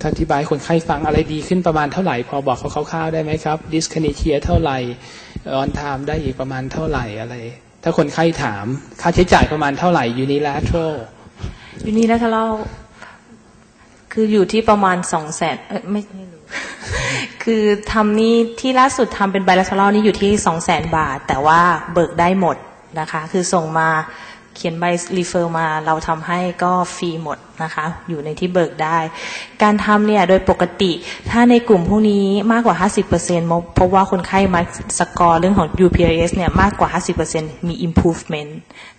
ถ้าอธิบายคนไข้ฟังอะไรดีขึ้นประมาณเท่าไหร่ พอบอกเขาคร่าวๆได้ไหมครับ dyskinesia เท่าไหร่ on time ได้อีกประมาณเท่าไหร่อะไร ถ้าคนไข้ถาม ค่าใช้จ่ายประมาณเท่าไหร่ unilateral ยูนีแล้วทะเลคืออยู่ที่ประมาณสองแสนเอ้ยไม่ไม่รู้ คือทำนี่ที่ล่าสุดทำเป็นไบลัทลนี่อยู่ที่สองแสนบาท แต่ว่าเบิกได้หมดนะคะ คือส่งมา ขียนใบรีเฟอร์มาเราทำให้ก็ฟรีหมดนะคะ อยู่ในที่เบิกได้ การทำเนี่ยโดยปกติ ถ้าในกลุ่มพวกนี้มากกว่า 50%มพบว่าคนไข้มาสกอร์เรื่องของ UPRS เนี่ยมากกว่า 50%มี improvement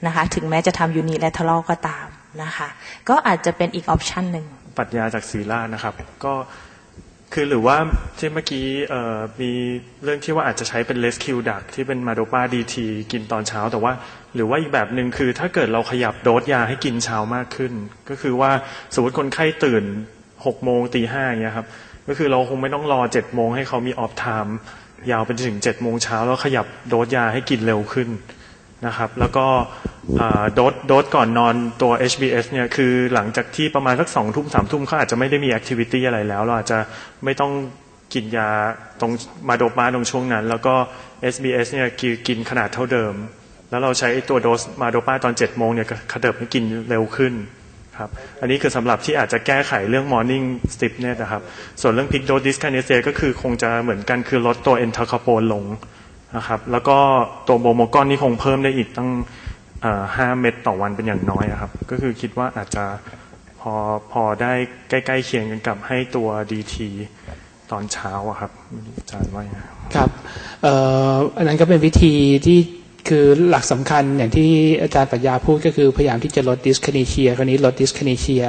นะคะถึงแม้จะทำ unilateral ก็ตามนะคะ ก็อาจจะเป็นอีกออปชันหนึ่งปรัชญาจากศีลานะครับ ก็ คือหรือว่าที่เมื่อกี้มีเรื่องที่ว่าอาจจะใช้เป็นเลสคิวดักที่เป็นมาโดปาดีทีกินตอนเช้าแต่ว่า หรือว่าอีกแบบหนึ่งคือถ้าเกิดเราขยับโดสยาให้กินเช้ามากขึ้น ก็คือว่าสมมติคนไข้ตื่นหกโมงตีห้าอย่างเงี้ยครับก็คือเราคงไม่ต้องรอเจ็ดโมงให้เขามีออฟไทม์ยาวไปถึงเจ็ดโมงเช้าแล้วขยับโดสยาให้กินเร็วขึ้น นะครับ แล้วก็โดสโดสก่อนนอนตัว HBS เนี่ยคือหลังจากที่ประมาณสักสองทุ่มสามทุ่มเขาอาจจะไม่ได้มีแอคทิวิตี้อะไรแล้ว เราอาจจะไม่ต้องกินยาตรงมาโดปาตรงช่วงนั้น แล้วก็ SBS เนี่ยกินกินขนาดเท่าเดิม แล้วเราใช้ตัวโดสมาโดปาตอน7จ็ดโมงเนี่ยก็ขยับให้กินเร็วขึ้นครับอันนี้คือสำหรับที่อาจจะแก้ไขเรื่อง morning stiffness นะครับ ส่วนเรื่อง peak dose dyskinesia ก็คือคงจะเหมือนกันคือลดตัว entacapone ลง นะครับ แล้วก็ตัวโบโมกอนนี่คงเพิ่มได้อีกตั้งห้าเม็ดต่อวันเป็นอย่างน้อยอะครับ ก็คือคิดว่าอาจจะพอพอได้ใกล้ๆเคียงกันกับให้ตัวดีทีตอนเช้าครับอาจารย์ว่ายังไงครับอันนั้นก็เป็นวิธีที่คือหลักสำคัญอย่างที่อาจารย์ปรัญญาพูดก็คือพยายามที่จะลด dyskinesia คราวนี้ลด dyskinesia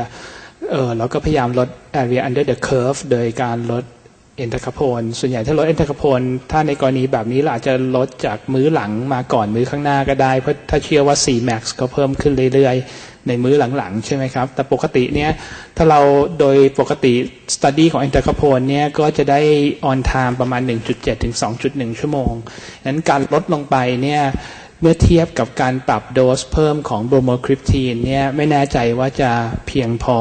เออแล้วก็พยายามลด area under the curve โดยการลด เอนเตอร์คโพนส่วนใหญ่ถ้าลดเอนเตอร์คโพนถ้าในกรณีแบบนี้เราอาจจะลดจากมื้อหลังมาก่อนมื้อข้างหน้าก็ได้ เพราะถ้าเชื่อว่า Cmax ก็เพิ่มขึ้นเรื่อยๆ ในมื้อหลังๆ ใช่ไหมครับ แต่ปกติเนี่ยถ้าเราโดยปกติ study ของเอนเตอร์คโพนเนี่ยก็จะได้ on time ประมาณ 1.7 ถึง 2.1 ชั่วโมงนั้นการลดลงไปเนี่ยเมื่อเทียบกับการปรับโดสเพิ่มของโบรโมคริปทีนเนี่ยไม่แน่ใจว่าจะเพียงพอ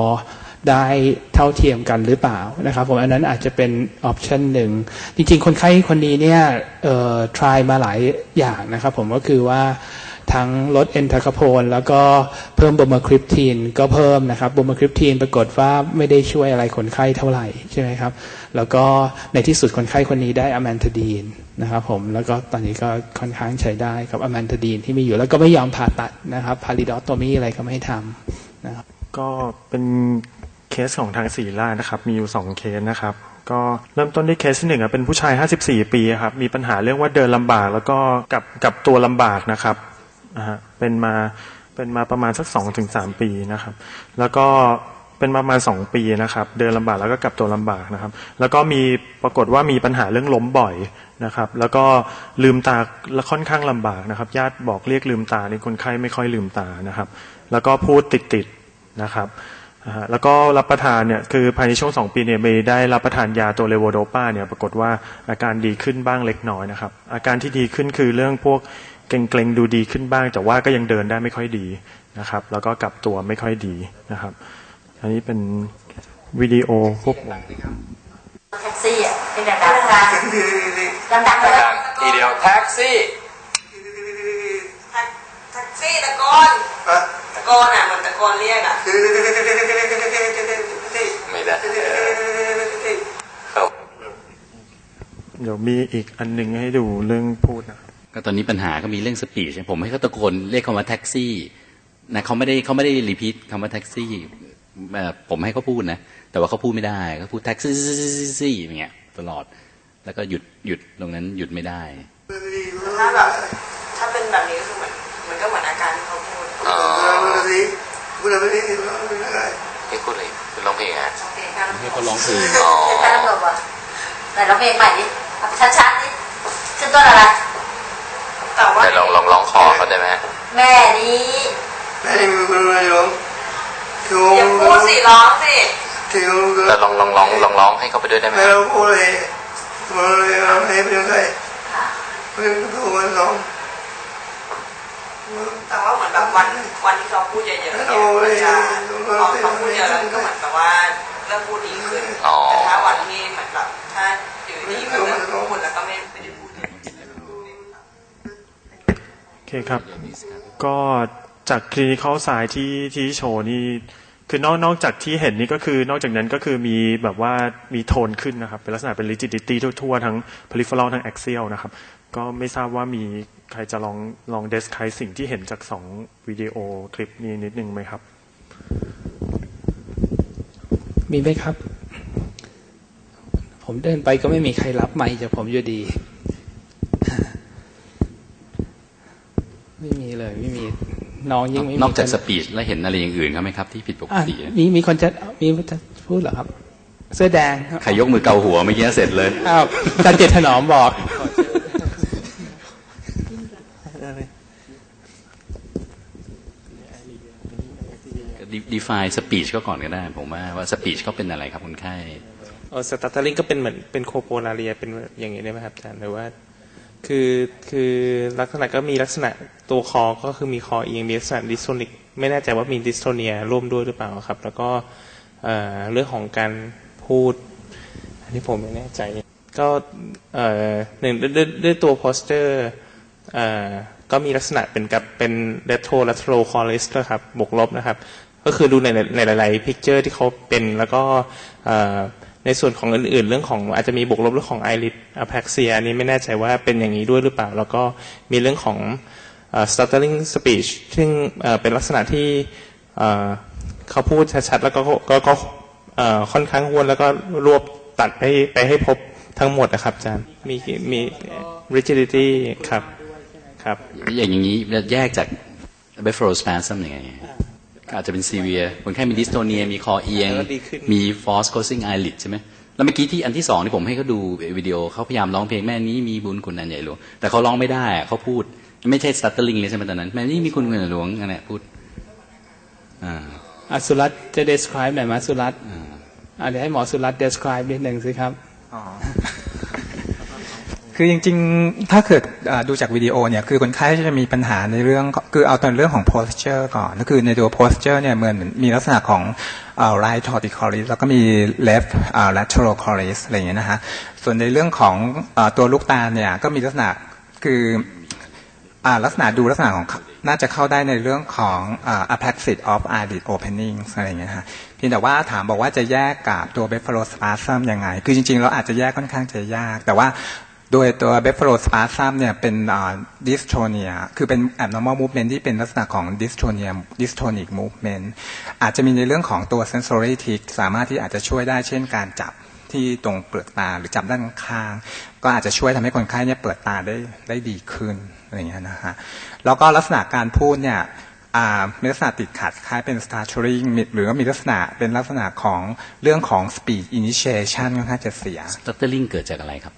ได้เท่าเทียมกันหรือเปล่านะครับผมอันนั้นอาจจะเป็นออปชันหนึ่งจริงๆ คนไข้คนนี้เนี่ยเอ่อ try มาหลายอย่างนะครับผมก็คือว่าทั้งลดเอนทาคาโพนแล้วก็เพิ่มบูมาคริปทีนก็เพิ่มนะครับบูมาคริปทีนปรากฏว่าไม่ได้ช่วยอะไรคนไข้เท่าไหร่ใช่ไหมครับ แล้วก็ในที่สุดคนไข้คนนี้ได้อะแมนทาดีนนะครับผมแล้วก็ตอนนี้ก็ค่อนข้างใช้ได้กับอะแมนทาดีนที่มีอยู่แล้วก็ไม่ยอมผ่าตัดนะครับพาริดอตโตมีอะไรก็ไม่ทำนะครับก็เป็น เคสของทางศรีราชนะครับ มีอยู่สองเคสนะครับ ก็เริ่มต้นที่เคสที่หนึ่งอะเป็นผู้ชาย 54 ปีครับ มีปัญหาเรื่องว่าเดินลำบากแล้วก็กับกับตัวลำบากนะครับนะฮะเป็นมาเป็นมาประมาณสักสองถึงสามปีนะครับ แล้วก็เป็นประมาณสองปีนะครับ เดินลำบากแล้วก็กลับตัวลำบากนะครับ แล้วก็มีปรากฏว่ามีปัญหาเรื่องล้มบ่อยนะครับ แล้วก็ลืมตาและค่อนข้างลำบากนะครับ ญาติบอกเรียกลืมตาในคนไข้ไม่ค่อยลืมตานะครับ แล้วก็พูดติดๆนะครับ แล้วก็รับประทานเนี่ยคือภายในช่วงสองปีเนี่ยไม่ได้รับประทานยาตัวเลโวโดปาเนี่ยปรากฏว่าอาการดีขึ้นบ้างเล็กน้อยนะครับ อาการที่ดีขึ้นคือเรื่องพวกเกร็งๆดูดีขึ้นบ้าง แต่ว่าก็ยังเดินได้ไม่ค่อยดีนะครับ แล้วก็กลับตัวไม่ค่อยดีนะครับ อันนี้เป็นวิดีโอพวกแท็กซี่อะเป็นดังๆดังๆดังๆเลยทีเดียวแท็กซี่แท็กซี่ตะโกอนตะโก นอะเหมือนตะโกนเรียกอะไม่ได้เออเขาเดี๋ยวมีอีกอันหนึงให้ดูเรื่องพูดนะก็ตอนนี้ปัญหาก็มีเรื่องสปีชผมให้เขาตะโกนเรียกคำว่าแท็กซี่นะเขาไม่ได้เขาไม่ได้รีพีทคำว่าแท็กซี่เอ่อผมให้เขาพูดนะแต่ว่าเขาพูดไม่ได้เขาพูดแท็กซี่อย่างเงี้ยตลอด แล้วก็หยุดหยุดตรงนั้นหยุดไม่ได้ถ้าแบบถ้าเป็นแบบนี้ก็คือเหมือนเหมือนก็เหมือนอาการที่เขาพูด อ๋อให้พูดเลยคุณร้องเพลงฮะ โอเคครับ ให้เขาร้องเพลงอ๋อแป๊บเดียวอะไหนเราเพลงใหม่ดิเอาชัดๆดิขึ้นต้นอะไรแต่ว่าแต่ลองลองร้องคอเขาได้ไหมแม่นี้อย่าพูดสิร้องสิแต่ลองลองร้องลองร้องให้เขาไปด้วยได้ไหมแต่ว่าเหมือนแบบวันวันที่เขาพูดเยอะๆเนี่ยมันจะพอเขาพูดเยอะแล้วก็เหมือนแบบว่า เริ่มพูดดีขึ้นแต่ถ้าวันที่เหมือนแบบถ้าอยู่ที่นี่มันรู้หมดแล้วก็ไม่ไม่ได้พูดเลยโอเคครับ ก็จากคลินิคอลสายที่ที่โชว์นี่คือนอกนอกจากที่เห็นนี่ก็คือนอกจากนั้นก็คือมีแบบว่ามีโทนขึ้นนะครับ เป็นลักษณะเป็น rigidity ทั่วๆทั้ง peripheral ทั้ง axial นะครับ ก็ไม่ทราบว่ามีใครจะลองลอง describe สิ่งที่เห็นจากสองวิดีโอคลิปนี้นิดนึงไหมครับ มีไหมครับ ผมเดินไปก็ไม่มีใครรับไมค์จากผมอยู่ดี ไม่มีเลย ไม่มีน้องยิ่งไม่มีนอกจากคสปีชแล้วเห็นอะไรอย่างอื่นเขาไหมครับ ที่ผิดปกอะติมีมีคนจะมีคนจะพูดเหรอครับ เสื้อแดงใครยกมือเกาหัวเมื่อกี้เสร็จเลยอ้าวอาจารย์เจตถนอมบอก define speech ก็ก่อนก็ได้ ผมว่าว่า speech ก็เป็นอะไรครับคนไข้เออสตาร์ทลิงก็เป็นเหมือนเป็นโคโปนาเรียเป็นอย่างนี้ได้ไหมครับอาจารย์หรือว่าคือคือลักษณะก็มีลักษณะตัวคอก็คือมีคอเอียงมีลักษณะดิสโทนิกไม่แน่ใจว่ามีดิสโทเนียร่วมด้วยหรือเปล่าครับ แล้วก็เอ่อเรื่องของการพูดอันนี้ผมไม่แน่ใจ ก็เอ่อหนึ่งด้วยด้วยตัวโพสเจอร์เอ่อก็มีลักษณะเป็นกับเป็น retro lateral collis นะครับบวกลบนะครับ ก็คือดูในในหลายๆพิกเจอร์ที่เขาเป็นแล้วก็ในส่วนของอื่น ๆ เรื่องของอาจจะมีบวกลบเรื่องของ eyelid apraxia อันนี้ไม่แน่ใจว่าเป็นอย่างนี้ด้วยหรือเปล่า แล้วก็มีเรื่องของเอ่อ stuttering speech ซึ่งเป็นลักษณะที่เขาพูดชัดๆ แล้วก็ก็ค่อนข้างห้วนแล้วก็รวบตัดไปไปให้พบทั้งหมดนะครับอาจารย์มีมี rigidity ครับครับ อย่างนี้แยกจาก blepharospasm ยังไง อาจจะเป็น severe คนไข้มี dystonia มีคอเอียงแล้วดีขึ้นมี false closing eyelid ใช่ไหมแล้วเมื่อกี้ที่อันที่สองที่ผมให้เขาดูวิดีโอเขาพยายามร้องเพลงแม่นี้มีบุญคุณอันใหญ่หลวง แต่เขาร้องไม่ได้อะเขาพูดไม่ใช่ stuttering เลยใช่ไหมตอนนั้น แม่นี้มีคุณอันใหญ่หลวงอันเนี้ยพูดอ่าอะสุรัตน์จะ describe หน่อยไหมสุรัตน์อะเดี๋ยวให้หมอสุรัตน์ describe นิดหนึ่งสิครับอ๋อ คือจริงๆ ถ้าเกิดดูจากวิดีโอเนี่ยคือคนไข้จะมีปัญหาในเรื่องคือเอาตอนเรื่องของ posture ก่อนก็คือในตัว posture เนี่ยเหมือนมีลักษณะของ right torticollis แล้วก็มี left อ่า lateral collis อะไรอย่างเงี้ยนะฮะส่วนในเรื่องของอตัวลูกตาเนี่ยก็มีลักษณะคืออลักษณะดูลักษณะของน่าจะเข้าได้ในเรื่องของอ่า apraxis of eyelid opening อะไรอย่างเงี้ยฮะเพียงแต่ว่าถามบอกว่าจะแยกกับตัว blepharospasm ยังไง คือจริงๆ เราอาจจะแยกค่อนข้างจะยาก แต่ว่า โดยตัว blepharospasm เนี่ยเป็นดิสโทเนียคือเป็น abnormal movement ที่เป็นลักษณะของ dystonia dystonic movement อาจจะมีในเรื่องของตัว sensory tic สามารถที่อาจจะช่วยได้เช่นการจับที่ตรงเปลือกตาหรือจับด้านข้าง ก็อาจจะช่วยทำให้คนไข้เนี่ยเปิดตาได้ได้ดีขึ้นอะไรอย่างเงี้ยนะฮะแล้วก็ลักษณะการพูดเนี่ยมีลักษณะติดขัดคล้ายเป็น stuttering หรือว่ามีลักษณะเป็นลักษณะของเรื่องของ speech initiation ค่อนข้างจะเสีย stuttering เกิดจากอะไรครับ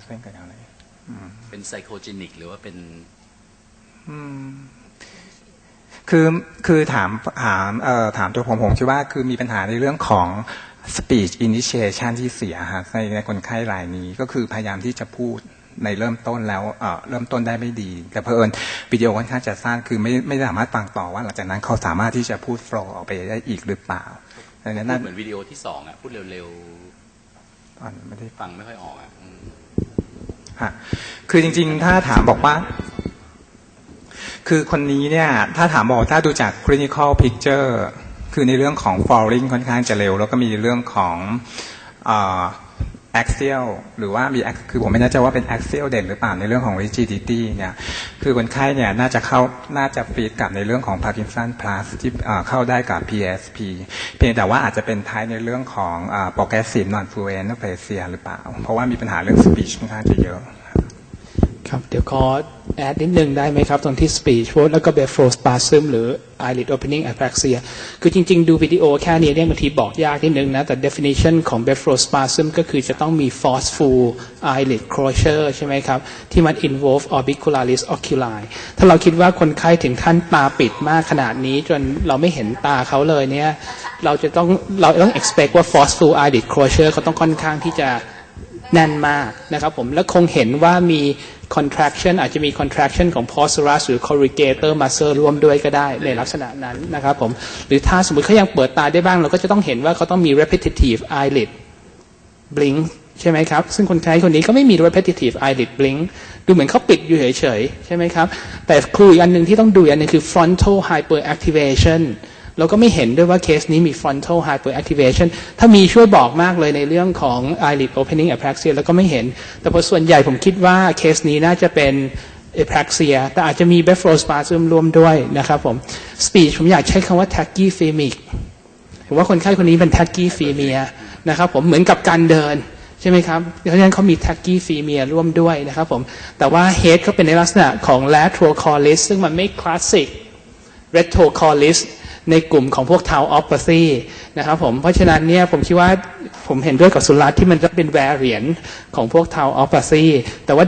stuttering เกิดจากอะไรเป็น psychogenic หรือว่าเป็นคือคือถามถามเอ่อถามตัวผมผมคิดว่าคือมีปัญหาในเรื่องของ speech initiation ที่เสียฮะในในคนไข้รายนี้ก็คือพยายามที่จะพูดในเริ่มต้นแล้วเอ่อเริ่มต้นได้ไม่ดี แต่เพอเอิญวิดีโอค่อนข้างจะสั้นคือไม่ไม่สามารถฟังต่อว่าหลังจากนั้นเขาสามารถที่จะพูด flow ออกไปได้อีกหรือเปล่าดังนั้นพูนั่ดนเหมือนวิดีโอที่สองอะพูดเร็วอ่อนไม่ได้ๆฟังไม่ค่อยออกอะ อืมฮะคือจริง ๆ ถ้าถามบอกว่า คือคนนี้เนี่ย ถ้าถามบอกถ้าดูจาก clinical picture คือในเรื่องของ falling ค่อนข้างจะเร็ว แล้วก็มีเรื่องของอ axial หรือว่ามีคือผมไม่แน่ใจว่าเป็น axial เด่นหรือเปล่าในเรื่องของ rigidity เนี่ยคือคนไข้เนี่ยน่าจะเข้าน่าจะฟีดกับในเรื่องของ Parkinson plus ที่เข้าได้กับ PSP เพียงแต่ว่าอาจจะเป็นท้ายในเรื่องของ progressive non-fluent aphasia หรือเปล่า เพราะว่ามีปัญหาเรื่อง speech ค่อนข้างจะเยอะ ครับเดี๋ยวขอแอดนิดนึงได้ไหมครับ ตรงที่ speech voice แล้วก็ blepharospasm หรือ eyelid opening apraxia คือจริง ๆ ดูวิดีโอแค่นี้เนี่ยบางทีบอกยากนิดนึงนะ แต่ definition ของ blepharospasm ก็คือจะต้องมี forceful eyelid closure ใช่ไหมครับ ที่มัน involve orbicularis oculi ถ้าเราคิดว่าคนไข้ถึงขั้นตาปิดมากขนาดนี้ จนเราไม่เห็นตาเขาเลยเนี่ย เราจะต้องเราต้อง expect ว่า forceful eyelid closure เขาต้องค่อนข้างที่จะ แน่นมากนะครับผมและคงเห็นว่ามี contraction อาจจะมี contraction ของ procerus หรือ corrugator muscle ร่วมด้วยก็ได้ในลักษณะนั้นนะครับผมหรือถ้าสมมติเขายังเปิดตาได้บ้าง เราก็จะต้องเห็นว่าเขาต้องมี repetitive eyelid blink ใช่ไหมครับ ซึ่งคนไข้คนนี้ก็ไม่มี repetitive eyelid blink ดูเหมือนเขาปิดอยู่เฉยๆ ใช่ไหมครับ แต่ครูอีกอันหนึ่งที่ต้องดูอันหนึงคือ frontal hyperactivation เราก็ไม่เห็นด้วยว่าเคสนี้มี frontal hyperactivation ถ้ามีช่วยบอกมากเลยในเรื่องของ eyelid opening apraxia แล้วก็ไม่เห็น แต่พอส่วนใหญ่ผมคิดว่าเคสนี้น่าจะเป็น apraxia แต่อาจจะมี blepharospasm รวมด้วยนะครับผม speech ผมอยากใช้คำว่า tachyphemic ผมว่าคนไข้คนนี้เป็น tachyphemia นะครับผมเหมือนกับการเดินใช่ไหมครับ เพราะฉะนั้นเขามี tachyphemia ร่วมด้วยนะครับผม แต่ว่า head เขาเป็นในลักษณะของ lateral collis ซึ่งมันไม่คลาสสิก retrocollis ในกลุ่มของพวกทาวออฟเปอร์ซีนะครับผมเพราะฉะนั้นเนี่ยผมคิดว่าผมเห็นด้วยกับสุรัตน์ที่มันจะเป็นแวร์เหรียญของพวกทาวออฟเปอร์ซีแต่ว่า